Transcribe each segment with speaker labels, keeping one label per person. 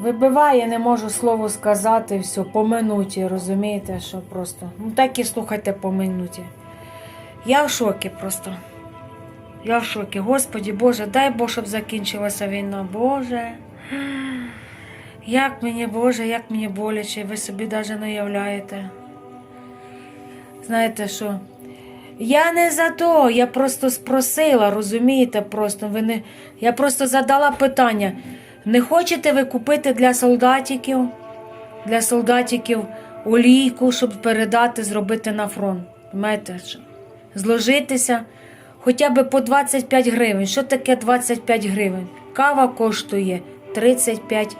Speaker 1: Вибиває, не можу слово сказати, все, по минуті, розумієте, що просто. Ну так і слухайте по минуті. Я в шокі просто. Я в шокі. Господі Боже, дай Бог, щоб закінчилася війна. Боже. Як мені, Боже, як мені боляче, ви собі навіть не уявляєте. Знаєте що? Я не за то, я просто спросила, розумієте, просто ви не. Я просто задала питання. Не хочете ви купити для солдатиків, для солдатиків олійку, щоб передати, зробити на фронт? Знаєте. Зложитися хоча б по 25 гривень. Що таке 25 гривень? Кава коштує 35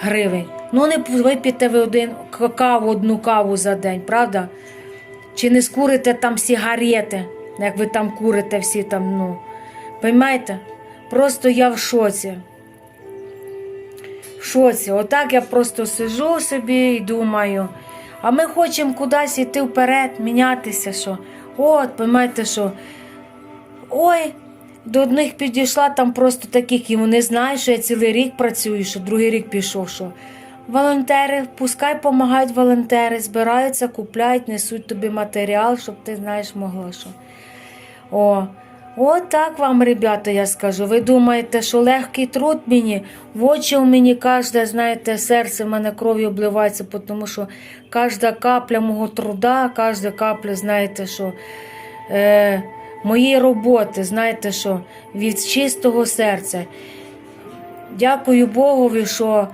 Speaker 1: гривень. Ну, не вип'єте ви один каву, одну каву за день, правда? Чи не скурите там сигарети, як ви там курите всі там, ну. Поймаєте? Просто я в шоці. В шоці. Отак я просто сижу собі і думаю. А ми хочемо кудись йти вперед, мінятися, що. От, поймаєте, що. Ой, до одних підійшла там просто таких, і вони знають, що я цілий рік працюю, що другий рік пішов. що Волонтери, пускай допомагають волонтери, збираються, купляють, несуть тобі матеріал, щоб ти знаєш могла що. О, от так вам, ребята, я скажу. Ви думаєте, що легкий труд мені, в очі у мені кожне, знаєте, серце в мене кров'ю обливається, тому що кожна капля мого труда, кожна капля, знаєте, що е, моєї роботи, знаєте, що від чистого серця. Дякую Богові, що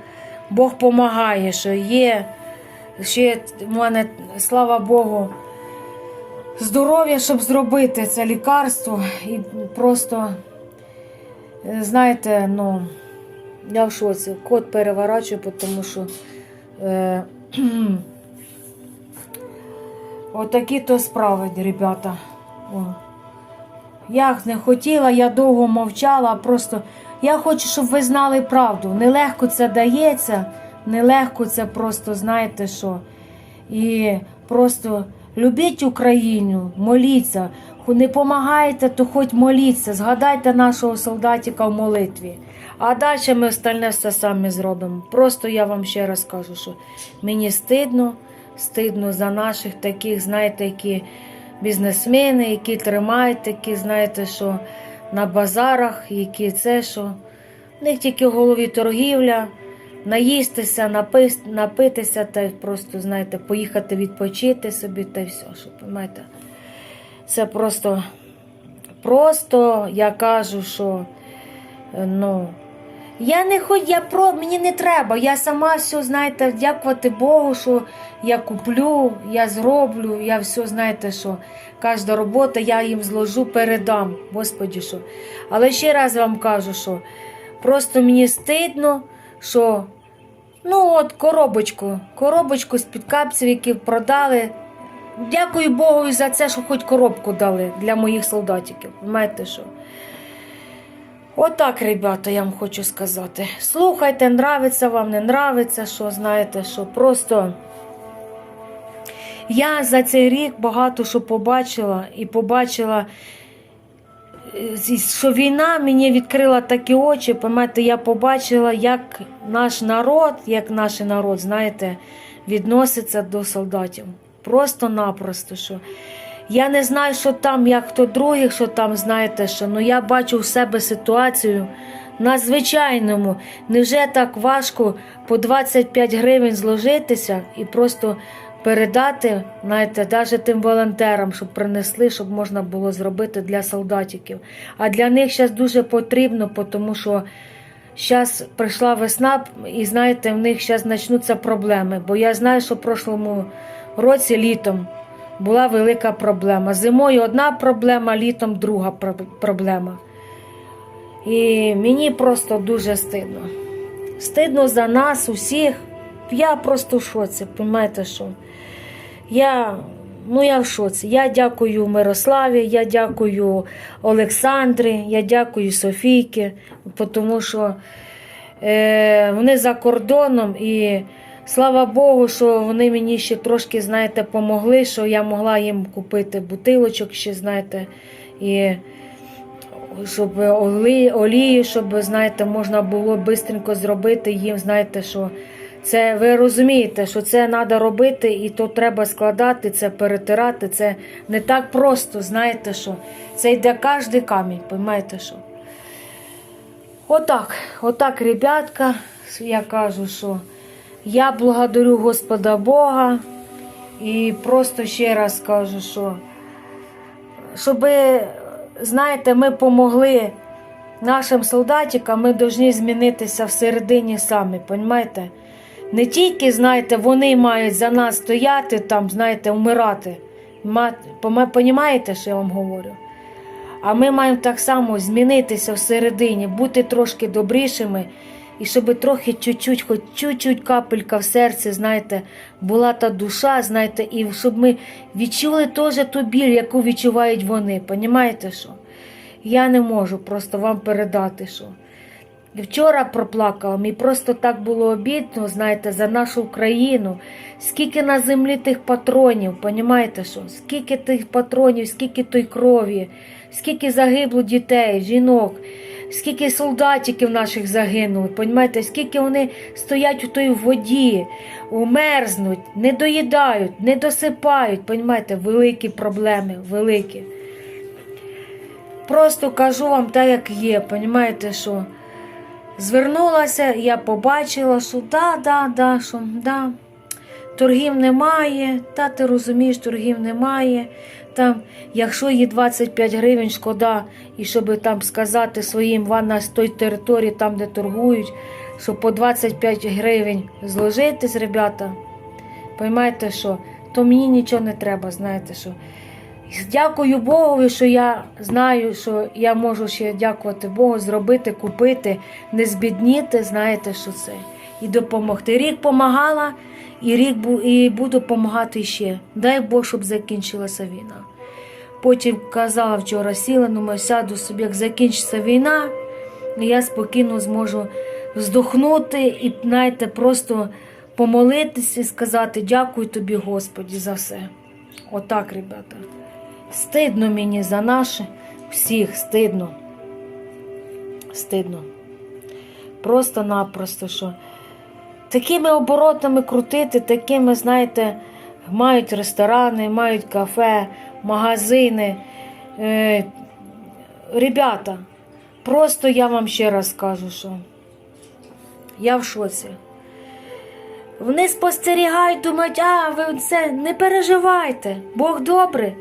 Speaker 1: Бог допомагає, що є. Ще в мене, слава Богу, здоров'я, щоб зробити це лікарство. І просто, е, знаєте, ну, я в шоці. Кот переворачую, тому що е, отакі то справи, ребята. О. Я не хотіла, я довго мовчала, просто я хочу, щоб ви знали правду. Нелегко це дається, нелегко це просто, знаєте що. І просто любіть Україну, моліться. Не помагаєте, то хоч моліться. Згадайте нашого солдатика в молитві. А далі ми остальне все самі зробимо. Просто я вам ще раз кажу, що мені стидно, стидно за наших таких, знаєте, які бізнесмени, які тримають такі, знаєте, що на базарах, які це що. В них тільки в голові торгівля, наїстися, напитися та просто, знаєте, поїхати відпочити собі та все. Що, розумієте? Це просто, просто я кажу, що е, ну. Я не хоч, я про мені не треба. Я сама все, знаєте, дякувати Богу, що я куплю, я зроблю, я все, знаєте, що кожна робота я їм зложу, передам. Господі, що. Але ще раз вам кажу, що просто мені стидно, що ну от коробочку, коробочку з-під капців, які продали. Дякую Богу за це, що хоч коробку дали для моїх солдатиків. Знаєте що? Отак, ребята, я вам хочу сказати. Слухайте, нравиться вам, не нравиться, що знаєте, що просто я за цей рік багато що побачила і побачила, що війна мені відкрила такі очі. Пам'ятаєте, я побачила, як наш народ, як наш народ, знаєте, відноситься до солдатів. Просто-напросто. що я не знаю, що там, як хто других, що там, знаєте, що ну я бачу в себе ситуацію на звичайному. Невже так важко по 25 гривень зложитися і просто передати, знаєте, навіть тим волонтерам, щоб принесли, щоб можна було зробити для солдатиків. А для них зараз дуже потрібно, тому що зараз прийшла весна, і знаєте, в них зараз почнуться проблеми. Бо я знаю, що в прошлому році літом була велика проблема. Зимою одна проблема, літом друга проблема. І мені просто дуже стидно. Стидно за нас, усіх. Я просто в шоці, розумієте що? Я, ну я в шоці. Я дякую Мирославі, я дякую Олександрі, я дякую Софійки, тому що е, вони за кордоном і слава Богу, що вони мені ще трошки, знаєте, помогли, що я могла їм купити бутилочок ще, знаєте. І щоб олі, олії, щоб, знаєте, можна було швидко зробити їм, знаєте, що це ви розумієте, що це треба робити, і то треба складати, це перетирати. Це не так просто, знаєте що. Це йде кожен камінь, розумієте що. Отак, отак, ребятка, я кажу, що я благодарю Господа Бога і просто ще раз кажу, що щоб, знаєте, ми помогли нашим солдатикам, ми повинні змінитися всередині самі, розумієте? Не тільки, знаєте, вони мають за нас стояти, там, знаєте, вмирати. Понімаєте, що я вам говорю? А ми маємо так само змінитися всередині, бути трошки добрішими, і щоб трохи чуть-чуть, хоч чуть-чуть капелька в серці, знаєте, була та душа, знаєте, і щоб ми відчули теж ту біль, яку відчувають вони. Понімаєте що? Я не можу просто вам передати, що. Вчора проплакала, мені просто так було обідно, знаєте, за нашу Україну. Скільки на землі тих патронів, понімаєте що? Скільки тих патронів, скільки той крові, скільки загибло дітей, жінок, скільки солдатиків наших загинули, понімаєте, скільки вони стоять у той воді, умерзнуть, не доїдають, не досипають, понімаєте, великі проблеми, великі. Просто кажу вам так, як є, понімаєте, що. Звернулася, я побачила, що да, да, да, що да, торгів немає, та ти розумієш, торгів немає. Там, якщо є 25 гривень, шкода, і щоб там сказати своїм ванна з той території, там, де торгують, що по 25 гривень зложитись, ребята, поймайте, що, то мені нічого не треба, знаєте що. Дякую Богові, що я знаю, що я можу ще дякувати Богу, зробити, купити, не збідніти, знаєте, що це. І допомогти. Рік помагала, і рік і буду допомагати ще. Дай Бог, щоб закінчилася війна. Потім казала вчора, сіла, ну сяду собі, як закінчиться війна, я спокійно зможу вздохнути і, знаєте, просто помолитися і сказати дякую тобі, Господі, за все. Отак, ребята. Стидно мені за наші, всіх стидно. Стидно. Просто-напросто, що такими оборотами крутити, такими, знаєте, мають ресторани, мають кафе, магазини. Е, ребята, просто я вам ще раз кажу, що я в шоці. Вони спостерігають, думають, а ви це не переживайте, Бог добрий.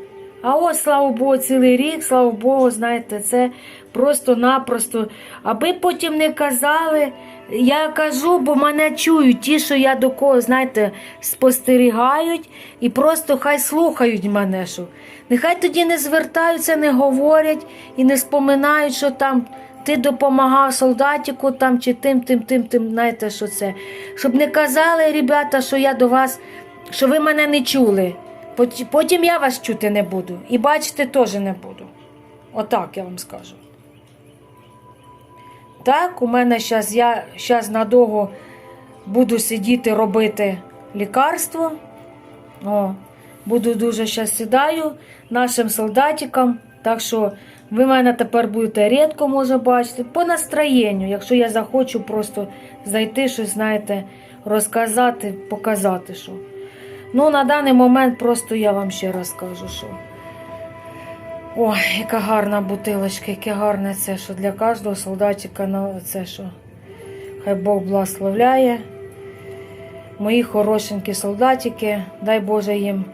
Speaker 1: А ось, слава Богу, цілий рік, слава Богу, знаєте, це просто-напросто. Аби потім не казали, я кажу, бо мене чують ті, що я до кого, знаєте, спостерігають і просто хай слухають мене. що. Нехай тоді не звертаються, не говорять і не споминають, що там ти допомагав солдатику там чи тим, тим, тим, тим, знаєте, що це. Щоб не казали, ребята, що я до вас, що ви мене не чули. Пот- Потім я вас чути не буду. І бачити теж не буду. Отак я вам скажу. Так, у мене зараз я зараз надовго буду сидіти робити лікарство. О, буду дуже зараз сідаю нашим солдатикам. Так що ви мене тепер будете рідко може бачити. По настроєнню, якщо я захочу просто зайти, щось, знаєте, розказати, показати, що. Ну, на даний момент просто я вам ще раз кажу, що. Ой, яка гарна бутилочка, яке гарне це, що для кожного солдатика це, що хай Бог благословляє. Мої хорошенькі солдатики, дай Боже їм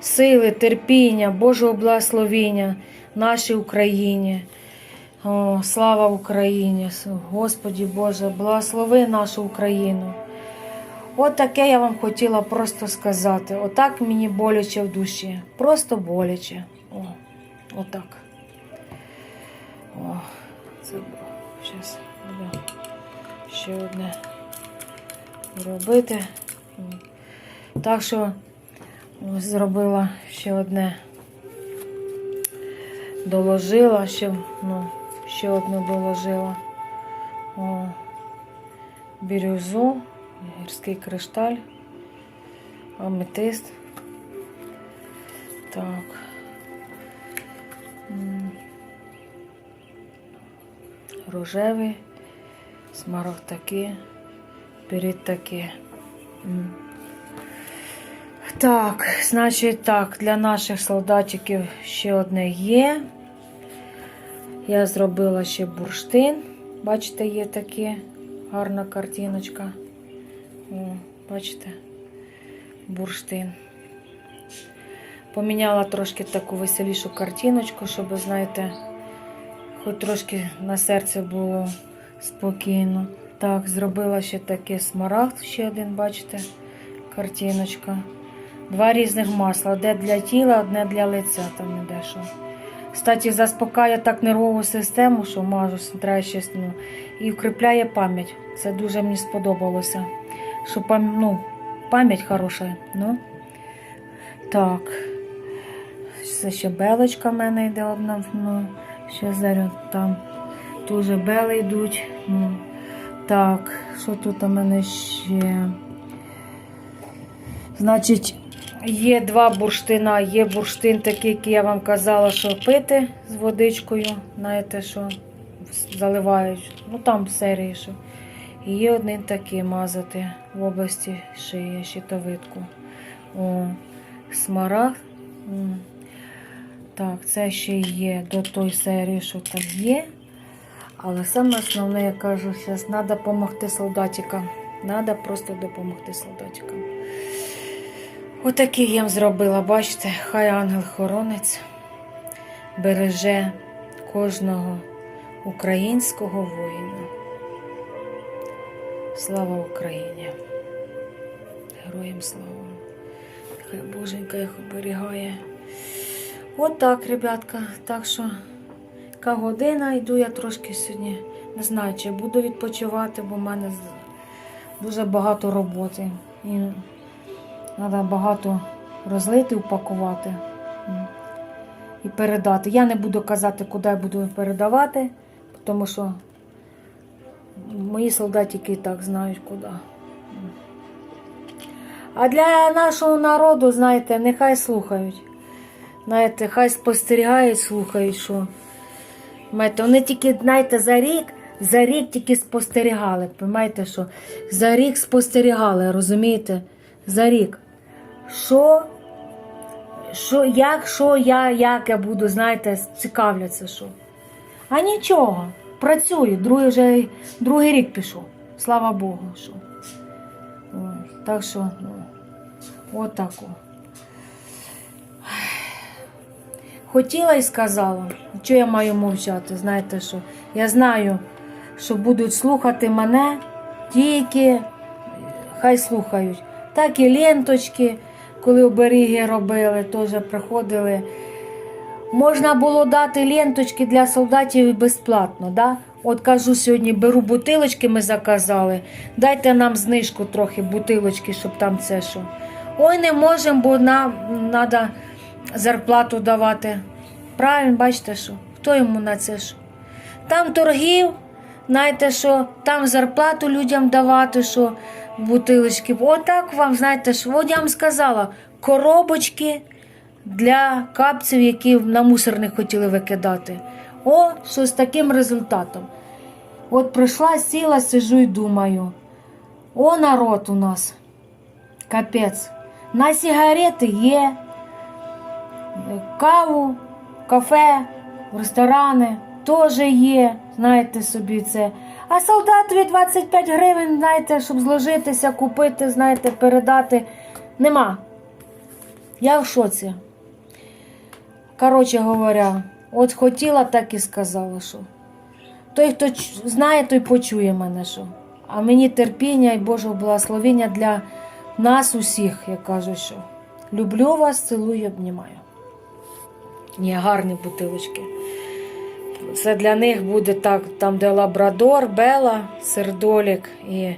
Speaker 1: сили, терпіння, Божого благословіння нашій Україні. О, слава Україні! Господі Боже, благослови нашу Україну. От таке я вам хотіла просто сказати. Отак мені боляче в душі. Просто боляче. О, отак. О, це зараз буду ще одне робити. Так що зробила ще одне. Доложила, ще, ну, ще одну доложила. О, бірюзу, гірський кришталь, аметист. Так. Рожевий, смарагд такий, перед Так, значить так, для наших солдатиків ще одне є. Я зробила ще бурштин. Бачите, є таке гарна картиночка. О, бачите, бурштин. Поміняла трошки таку веселішу картиночку, щоб, знаєте, хоч трошки на серце було спокійно. Так, зробила ще таке смарагд, ще один, бачите, картиночка. Два різних масла. Одне для тіла, одне для лиця там іде що. Кстати, заспокає так нервову систему, що мажу треба ще, ну, і укріпляє пам'ять. Це дуже мені сподобалося. Що пам... ну, пам'ять хороша. Ну. Так. Це ще белочка в мене йде одна. Ну, ще зараз там дуже бели йдуть. Ну. Так, що тут у мене ще? Значить, є два бурштина. Є бурштин такий, який я вам казала, що пити з водичкою. Знаєте, що заливають. Ну там серії, що. Є один такий мазати в області шиї, щитовидку. О, смарагд. Так, це ще є до той серії, що там є. Але саме основне, я кажу, зараз треба допомогти солдатикам. Треба просто допомогти солдатикам. Отакий я їм зробила, бачите, хай ангел-хоронець береже кожного українського воїна. Слава Україні! Героям слава! Хай Боженька їх оберігає. От так, ребятка. Так що, яка година, йду я трошки сьогодні. Не знаю, чи буду відпочивати, бо в мене дуже багато роботи. І треба багато розлити, упакувати і передати. Я не буду казати, куди я буду передавати, тому що мої солдатики і так знають куди. А для нашого народу, знаєте, нехай слухають. Знаєте, хай спостерігають, слухають, що. Знаєте, вони тільки, знаєте, за рік, за рік тільки спостерігали. Понимаєте, що? За рік спостерігали, розумієте? За рік. Що, що, як, що я, як я буду, знаєте, цікавляться, що. А нічого, працюю, другий, вже, другий рік пішов. Слава Богу, що. Так що, ну, отако. Хотіла і сказала, що я маю мовчати, знаєте що? Я знаю, що будуть слухати мене тільки хай слухають. Так і ленточки, коли оберіги робили, теж приходили. Можна було дати ленточки для солдатів безплатно. Да? От кажу сьогодні, беру бутилочки, ми заказали. Дайте нам знижку трохи бутилочки, щоб там це що. Ой, не можемо, бо нам треба зарплату давати. Правильно, бачите, що? Хто йому на це що? Там торгів, знаєте що, там зарплату людям давати, що бутилочки. Отак вам, знаєте, що, от я вам сказала, коробочки для капців, які на мусорник хотіли викидати. О, що з таким результатом. От прийшла, сіла, сижу і думаю. О, народ у нас. Капець. На сигарети є, каву, кафе, ресторани теж є, знаєте собі це. А солдатові 25 гривень, знаєте, щоб зложитися, купити, знаєте, передати. Нема. Я в шоці. Коротше говоря, от хотіла, так і сказала, що. Той, хто знає, той почує мене, що. А мені терпіння і Божого благословення для нас усіх, я кажу, що. Люблю вас, цілую, обнімаю. Ні, гарні бутилочки. Це для них буде так, там, де лабрадор, бела, сердолік і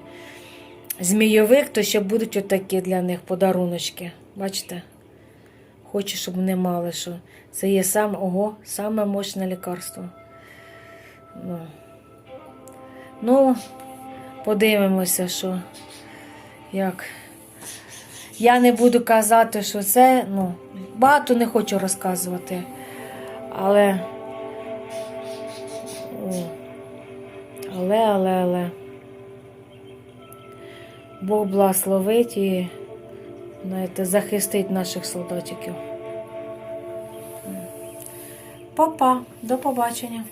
Speaker 1: змійовик, то ще будуть отакі для них подаруночки. Бачите? Хочу, щоб вони мали, що це є саме, ого, саме мощне лікарство. Ну, ну подивимося, що як. Я не буду казати, що це, ну, багато не хочу розказувати. Але Але, але, але. Бог благословить і знаєте, захистить наших солдатиків. Папа, до побачення.